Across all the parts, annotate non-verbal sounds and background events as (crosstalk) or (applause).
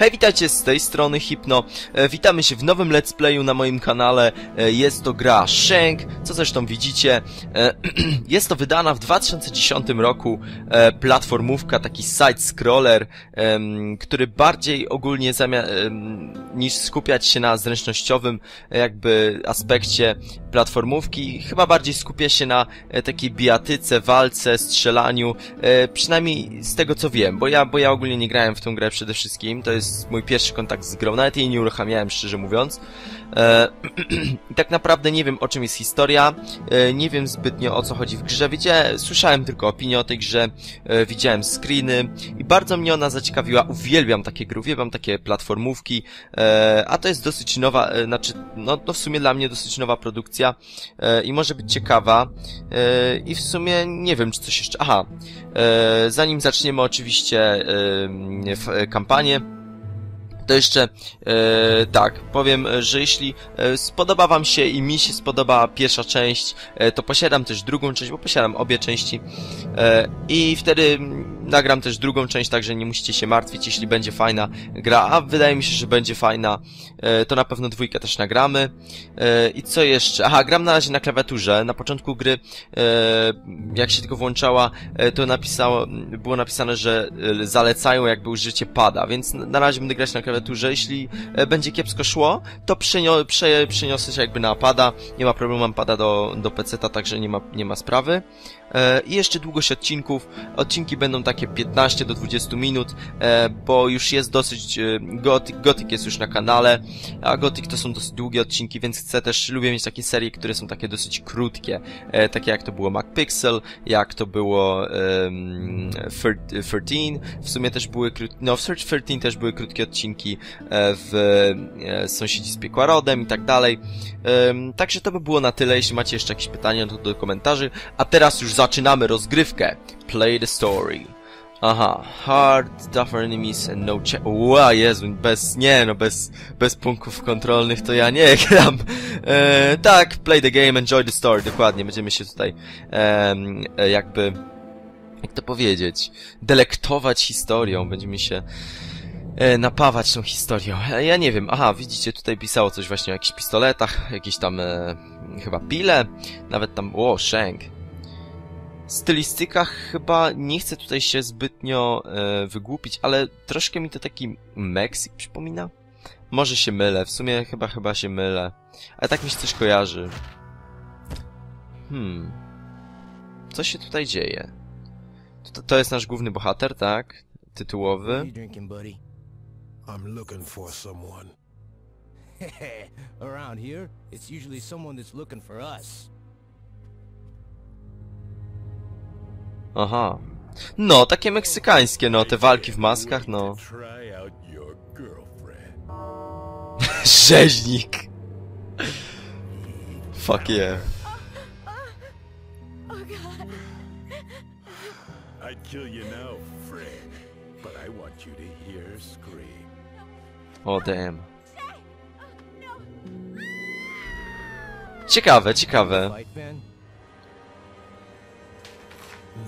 Hej, witajcie z tej strony Hipno. E, witamy się w nowym let's playu na moim kanale. E, jest to gra Shank, co zresztą widzicie. E, (clears throat) jest to wydana w 2010 roku e, platformówka, taki side-scroller, który bardziej ogólnie niż skupiać się na zręcznościowym e, jakby aspekcie platformówki, chyba bardziej skupia się na e, takiej bijatyce, walce, strzelaniu, przynajmniej z tego co wiem, bo ja, bo ja ogólnie nie grałem w tą grę przede wszystkim, to jest mój pierwszy kontakt z grą, nawet jej nie uruchamiałem szczerze mówiąc. E, (clears throat) tak naprawdę nie wiem o czym jest historia, e, nie wiem zbytnio o co chodzi w grze, wiecie, słyszałem tylko opinię o tej grze, e, widziałem screeny i bardzo mnie ona zaciekawiła, uwielbiam takie gry, uwielbiam takie platformówki, e, a to jest dosyć nowa, e, znaczy, no, no w sumie dla mnie dosyć nowa produkcja e, i może być ciekawa. E, i w sumie nie wiem czy coś jeszcze, aha, e, zanim zaczniemy oczywiście e, e, kampanię, to jeszcze e, tak, powiem, że jeśli e, spodoba wam się i mi się spodoba pierwsza część, e, to posiadam też drugą część, bo posiadam obie części e, i wtedy nagram też drugą część, także nie musicie się martwić, jeśli będzie fajna gra, a wydaje mi się, że będzie fajna, e, to na pewno dwójkę też nagramy. E, I co jeszcze? Aha, gram na razie na klawiaturze, na początku gry, e, jak się tylko włączała, to napisało, było napisane, że zalecają jakby użycie pada, więc na razie będę grać na klawiaturze, jeśli będzie kiepsko szło, to przenio prze przeniosę się jakby na pada, nie ma problemu, mam pada do, do PC-ta, także nie ma, nie ma sprawy. E, I jeszcze długość odcinków. Odcinki będą takie 15 do 20 minut, e, bo już jest dosyć. e, Gothic, Gothic jest już na kanale, a Gothic to są dosyć długie odcinki, więc chcę też, lubię mieć takie serie, które są takie dosyć krótkie. Takie jak to było MacPixel, jak to było Thir- 13. W sumie też były krótkie. No, w Search 13 też były krótkie odcinki w Sąsiedzi z Piekła Rodem i tak dalej. Także to by było na tyle. Jeśli macie jeszcze jakieś pytania, to do komentarzy. A teraz już zaczynamy rozgrywkę. Play the story. Aha, hard, tougher enemies and no check. Ła, Jezu, bez, nie no, bez, bez punktów kontrolnych to ja nie (laughs) gram. E, tak, play the game, enjoy the story, dokładnie, będziemy się tutaj, e, jakby, jak to powiedzieć, delektować historią, będziemy się e, napawać tą historią. E, ja nie wiem, aha, widzicie, tutaj pisało coś właśnie o jakichś pistoletach, jakieś tam, e, chyba pile, nawet tam, o, shank stylistykach chyba nie chcę tutaj się zbytnio e, wygłupić, ale troszkę mi to taki Meksyk przypomina. Może się mylę, w sumie chyba chyba się mylę. Ale tak mi się coś kojarzy. Hmm. Co się tutaj dzieje? To, to jest nasz główny bohater, tak? Tytułowy. I'm looking for someone. (laughs) Around here, it's usually someone that's looking for us. Aha. No, takie meksykańskie, no, te walki w maskach, no. (laughs) Rzeźnik! Fuck yeah. Oh God. I'd kill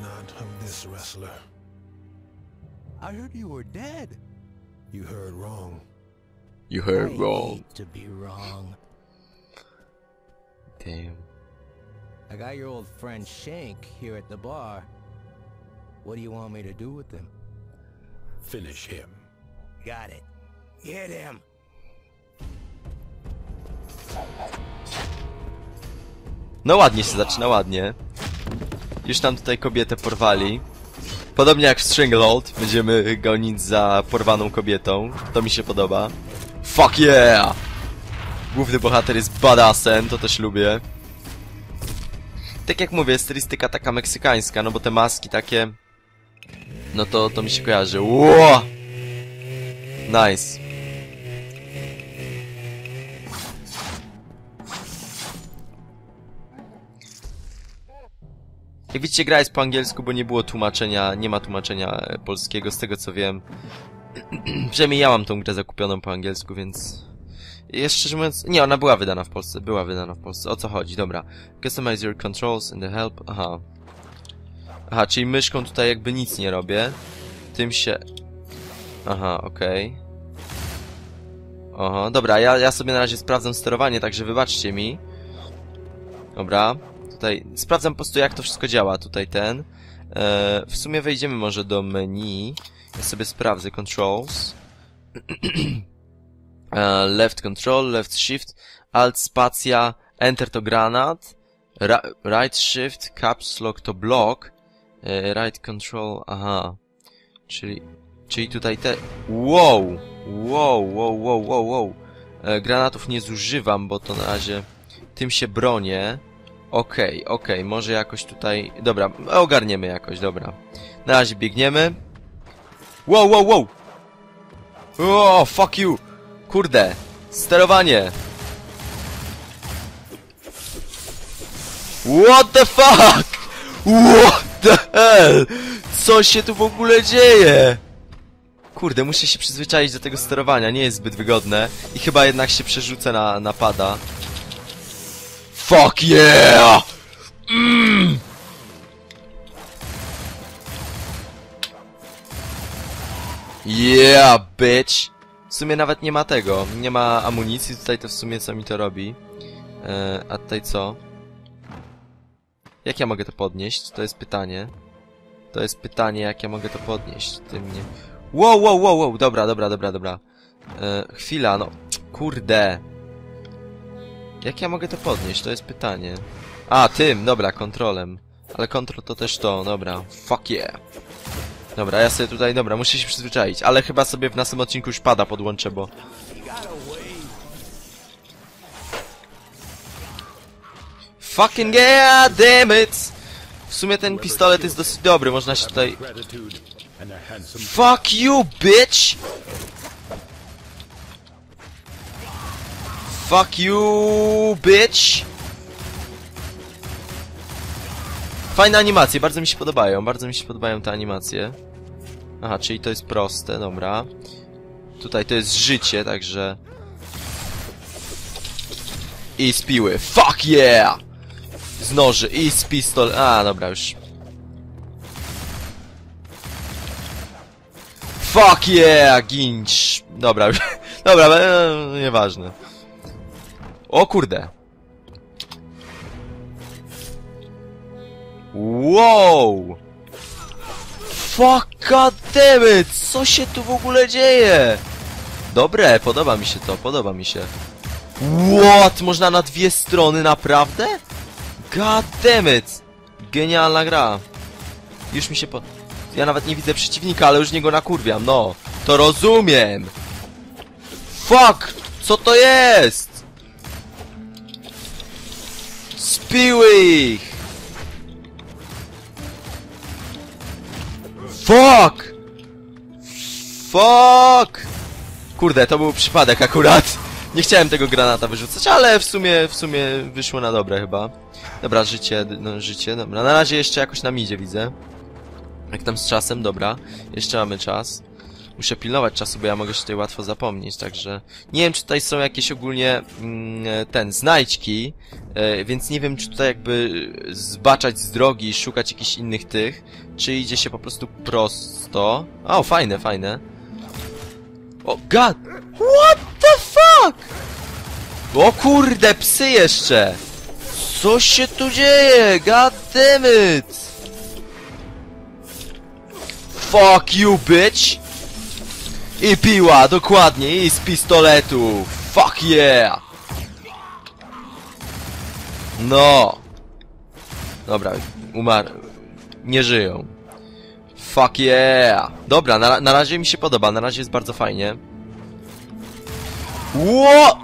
Not of this wrestler. I heard you were dead. You heard wrong. You heard I wrong. hate to be wrong. Damn. I got your old friend Shank here at the bar. What do you want me to do with him? Finish him. Got it. Get him. No ładnie się zaczyna, ładnie. Już nam tutaj kobietę porwali. Podobnie jak w Stranglehold, będziemy gonić za porwaną kobietą. To mi się podoba. Fuck yeah! Główny bohater jest badassem, to też lubię. Tak jak mówię, stylistyka taka meksykańska, no bo te maski takie... No to, to mi się kojarzy. Ło! Nice. Jak widzicie, gra jest po angielsku, bo nie było tłumaczenia, nie ma tłumaczenia e, polskiego, z tego co wiem. (clears throat) Przynajmniej ja mam tą grę zakupioną po angielsku, więc... Jest szczerze mówiąc... Nie, ona była wydana w Polsce, była wydana w Polsce. O co chodzi? Dobra. Customize your controls and the help... Aha. Aha, czyli myszką tutaj jakby nic nie robię. Tym się... Aha, okej. Oho, dobra, ja, ja sobie na razie sprawdzam sterowanie, także wybaczcie mi. Dobra, tutaj sprawdzam po prostu jak to wszystko działa, tutaj ten. E, w sumie wejdziemy może do menu. Ja sobie sprawdzę controls. (clears throat) e, left control, left shift, alt spacja, enter to granat, ra right shift, caps lock to block, e, right control, aha. Czyli, czyli tutaj te... Wow! Wow, wow, wow, wow, wow. E, granatów nie zużywam, bo to na razie tym się bronię. Okej, okej, może jakoś tutaj... Dobra, ogarniemy jakoś, dobra. Na razie biegniemy. Wow, wow, wow! O, fuck you! Kurde! Sterowanie! What the fuck? What the hell? Co się tu w ogóle dzieje? Kurde, muszę się przyzwyczaić do tego sterowania, nie jest zbyt wygodne. I chyba jednak się przerzucę na, na pada. Fuck yeah! Mm. Yeah, bitch! W sumie nawet nie ma tego, nie ma amunicji, tutaj to w sumie co mi to robi. E, a tutaj co? Jak ja mogę to podnieść? To jest pytanie. To jest pytanie, jak ja mogę to podnieść. Ty mnie... Wow, wow, wow, wow, dobra, dobra, dobra, dobra. E, chwila, no, kurde. Jak ja mogę to podnieść? To jest pytanie. A, tym, dobra, kontrolem. Ale kontrol to też to, dobra. Fuck yeah. Dobra, ja sobie tutaj, dobra, muszę się przyzwyczaić, ale chyba sobie w następnym odcinku już pada podłączę, bo... Fucking yeah, damn it! W sumie ten pistolet jest dosyć dobry, można się tutaj... Fuck you, bitch! Fuck you, bitch! Fajne animacje, bardzo mi się podobają, bardzo mi się podobają te animacje. Aha, czyli to jest proste, dobra. Tutaj to jest życie, także... I z piły, fuck yeah! Z noży i z pistol... A, dobra, już Fuck yeah, ginć. Dobra. (laughs) Dobra, e, nieważne. O kurde. Wow! Fuck god damn it! Co się tu w ogóle dzieje? Dobre, podoba mi się to, podoba mi się. What? Można na dwie strony, naprawdę? God damn it! Genialna gra. Już mi się po... Ja nawet nie widzę przeciwnika, ale już niego nakurwiam, no. To rozumiem. Fuck! Co to jest? Spiły ich! Fuck! Fuck! Kurde, to był przypadek akurat. Nie chciałem tego granata wyrzucać, ale w sumie, w sumie wyszło na dobre chyba. Dobra, życie, no życie, dobra. Na razie jeszcze jakoś nam idzie, widzę. Jak tam z czasem? Dobra. Jeszcze mamy czas. Muszę pilnować czasu, bo ja mogę się tutaj łatwo zapomnieć, także... Nie wiem, czy tutaj są jakieś ogólnie, mm, ten, znajdźki, e, więc nie wiem, czy tutaj jakby zbaczać z drogi i szukać jakichś innych tych, czy idzie się po prostu prosto. O, fajne, fajne. O, god! What the fuck? O kurde, psy jeszcze! Co się tu dzieje? God damn it! Fuck you, bitch! I piła, dokładnie, i z pistoletu. Fuck yeah! No. Dobra, umarł. Nie żyją. Fuck yeah! Dobra, na, na razie mi się podoba, na razie jest bardzo fajnie. Ło!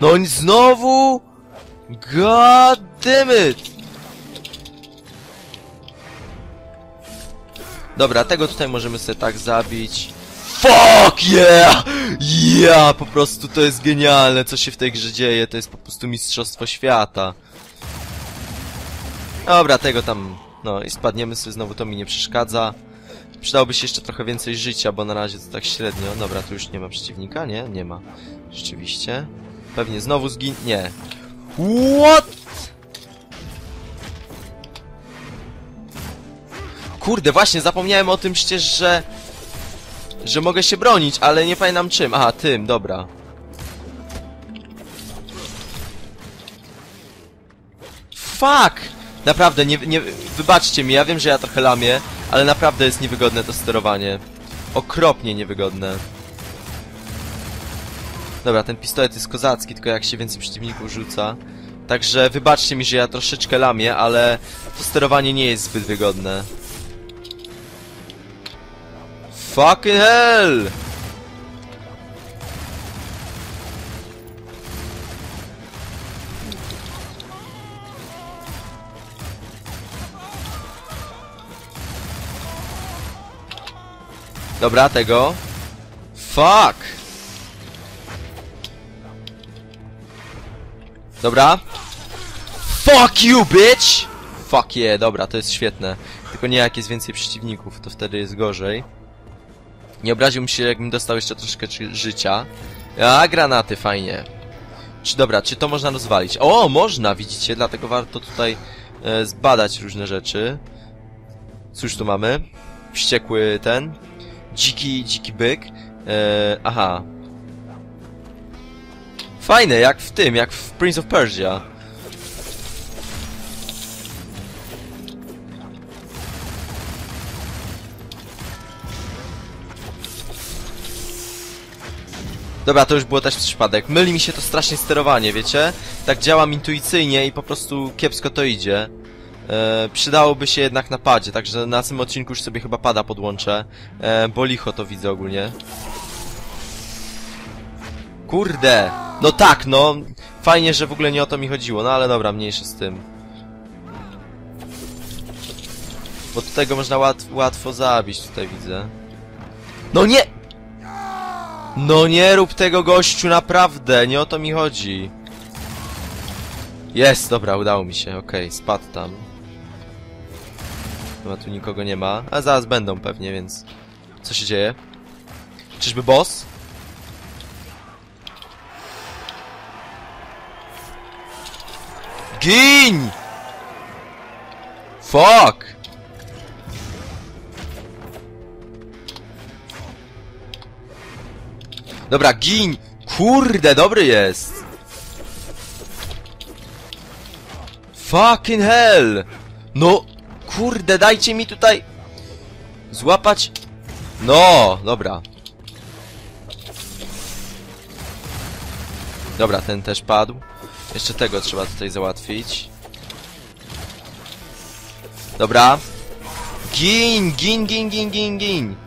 No i znowu? God damn it! Dobra, tego tutaj możemy sobie tak zabić. Fuck yeah! Yeah! Po prostu to jest genialne, co się w tej grze dzieje. To jest po prostu mistrzostwo świata. Dobra, tego tam... No i spadniemy sobie, znowu to mi nie przeszkadza. Przydałoby się jeszcze trochę więcej życia, bo na razie to tak średnio. Dobra, tu już nie ma przeciwnika, nie? Nie ma. Rzeczywiście. Pewnie znowu zgin... Nie. What? Kurde, właśnie, zapomniałem o tym przecież, że że mogę się bronić, ale nie pamiętam czym. Aha, tym, dobra. Fuck! Naprawdę, nie, nie... Wybaczcie mi, ja wiem, że ja trochę lamię, ale naprawdę jest niewygodne to sterowanie. Okropnie niewygodne. Dobra, ten pistolet jest kozacki, tylko jak się więcej przeciwników rzuca. Także wybaczcie mi, że ja troszeczkę lamię, ale to sterowanie nie jest zbyt wygodne. Fucking hell! Dobra, tego. Fuck! Dobra. Fuck you, bitch! Fuck yeah, dobra, to jest świetne. Tylko nie jak jest więcej przeciwników, to wtedy jest gorzej. Nie obraziłbym się, jakbym dostał jeszcze troszkę ży- życia. A, granaty, fajnie. Czy dobra, czy to można rozwalić? O, można, widzicie, dlatego warto tutaj e, zbadać różne rzeczy. Cóż tu mamy? Wściekły ten. Dziki, dziki byk. E, aha. Fajne, jak w tym, jak w Prince of Persia. Dobra, to już było też przypadek. Myli mi się to strasznie sterowanie, wiecie? Tak działam intuicyjnie i po prostu kiepsko to idzie. E, przydałoby się jednak na padzie, także na tym odcinku już sobie chyba pada podłączę. E, bo licho to widzę ogólnie. Kurde! No tak, no. Fajnie, że w ogóle nie o to mi chodziło, no ale dobra, mniejsze z tym. Bo tutaj go można łat łatwo zabić, tutaj widzę. No nie! No nie rób tego gościu, naprawdę, nie o to mi chodzi. Jest, dobra, udało mi się, okej, spadł tam. Chyba tu nikogo nie ma, a zaraz będą pewnie, więc... Co się dzieje? Czyżby boss? Gin! Fuck! Dobra, gin! Kurde, dobry jest! Fucking hell! No, kurde, dajcie mi tutaj... Złapać... No, dobra. Dobra, ten też padł. Jeszcze tego trzeba tutaj załatwić. Dobra. Gin, gin, gin, gin, gin, gin.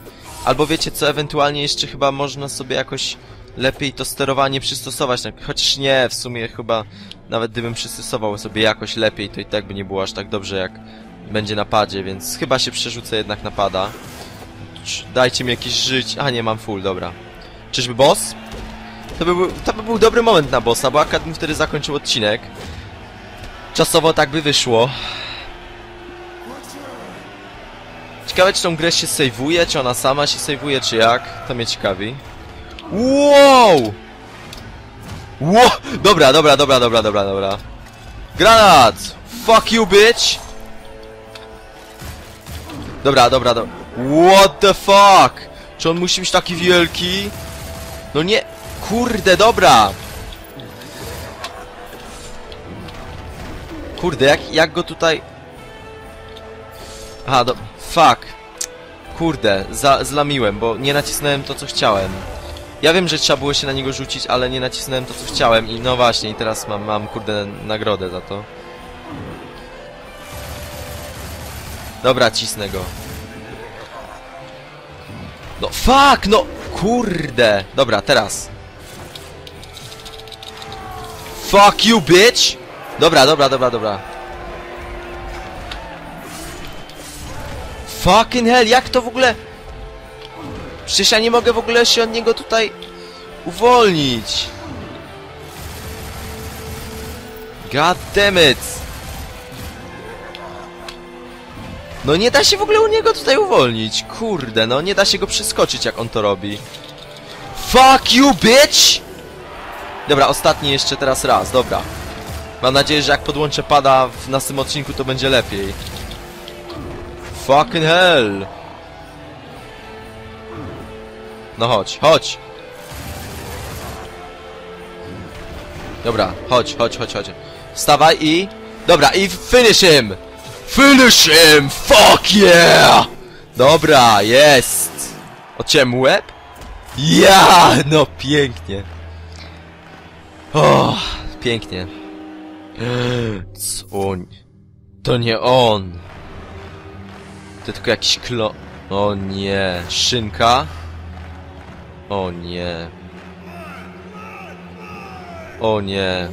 Albo wiecie co, ewentualnie jeszcze chyba można sobie jakoś lepiej to sterowanie przystosować. tak, Chociaż nie, w sumie chyba nawet gdybym przystosował sobie jakoś lepiej, to i tak by nie było aż tak dobrze jak będzie na padzie, więc chyba się przerzucę jednak na pada. Dajcie mi jakieś żyć. A nie, mam full, dobra. Czyżby boss? To by, był, to by był dobry moment na bossa, bo akad wtedy zakończył odcinek. Czasowo tak by wyszło. Ciekawe, czy tą grę się saveuje, czy ona sama się saveuje, czy jak? To mnie ciekawi. Wow! Wow! Dobra, dobra, dobra, dobra, dobra, dobra. Granat! Fuck you, bitch! Dobra, dobra, dobra. What the fuck? Czy on musi być taki wielki? No nie... Kurde, dobra! Kurde, jak, jak go tutaj... Aha, do... Fuck. Kurde, za, zlamiłem, bo nie nacisnąłem to, co chciałem. Ja wiem, że trzeba było się na niego rzucić, ale nie nacisnąłem to, co chciałem i no właśnie, i teraz mam, mam kurde, nagrodę za to. Dobra, cisnę go. No fuck, no kurde. Dobra, teraz. Fuck you, bitch! Dobra, dobra, dobra, dobra. Fucking hell, jak to w ogóle... Przecież ja nie mogę w ogóle się od niego tutaj uwolnić. God damn it. No nie da się w ogóle u niego tutaj uwolnić. Kurde, no nie da się go przeskoczyć jak on to robi. Fuck you, bitch! Dobra, ostatni jeszcze teraz raz, dobra. Mam nadzieję, że jak podłączę pada w następnym odcinku, to będzie lepiej. Fucking hell! No chodź, chodź! Dobra, chodź, chodź, chodź, chodź. Wstawaj i... Dobra, i finish him! Finish him! Fuck yeah! Dobra, jest! Odciąłem łeb? Ja! No pięknie. O, pięknie. (gasps) Co? To nie on. To tylko jakiś klo... O nie. Szynka? O nie. O nie.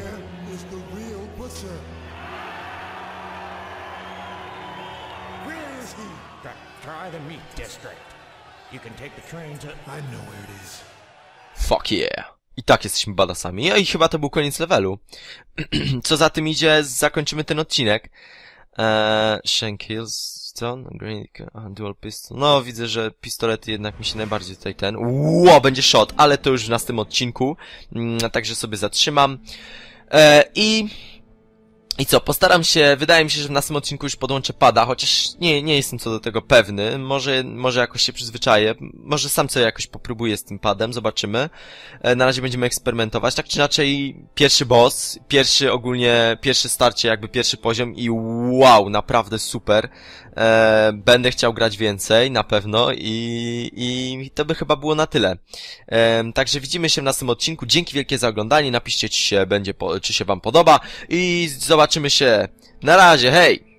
Fuck yeah. I tak jesteśmy badasami. No i chyba to był koniec levelu. (clears throat) Co za tym idzie, zakończymy ten odcinek. Eee, Shank Hills, Stone, Green, Dual Pistol. No, widzę, że pistolety jednak mi się najbardziej tutaj ten. Ło, będzie shot, ale to już w następnym odcinku. Mm, także sobie zatrzymam. Eee, I... I co, postaram się, wydaje mi się, że w następnym odcinku już podłączę pada, chociaż nie, nie jestem co do tego pewny. Może, może jakoś się przyzwyczaję. Może sam sobie jakoś popróbuję z tym padem, zobaczymy. E, na razie będziemy eksperymentować. Tak czy inaczej, pierwszy boss, pierwszy ogólnie, pierwsze starcie, jakby pierwszy poziom i wow, naprawdę super. E, będę chciał grać więcej, na pewno i, i to by chyba było na tyle. E, także widzimy się w następnym odcinku. Dzięki wielkie za oglądanie. Napiszcie, czy się będzie, czy się wam podoba i zobaczymy się. Na razie, hej!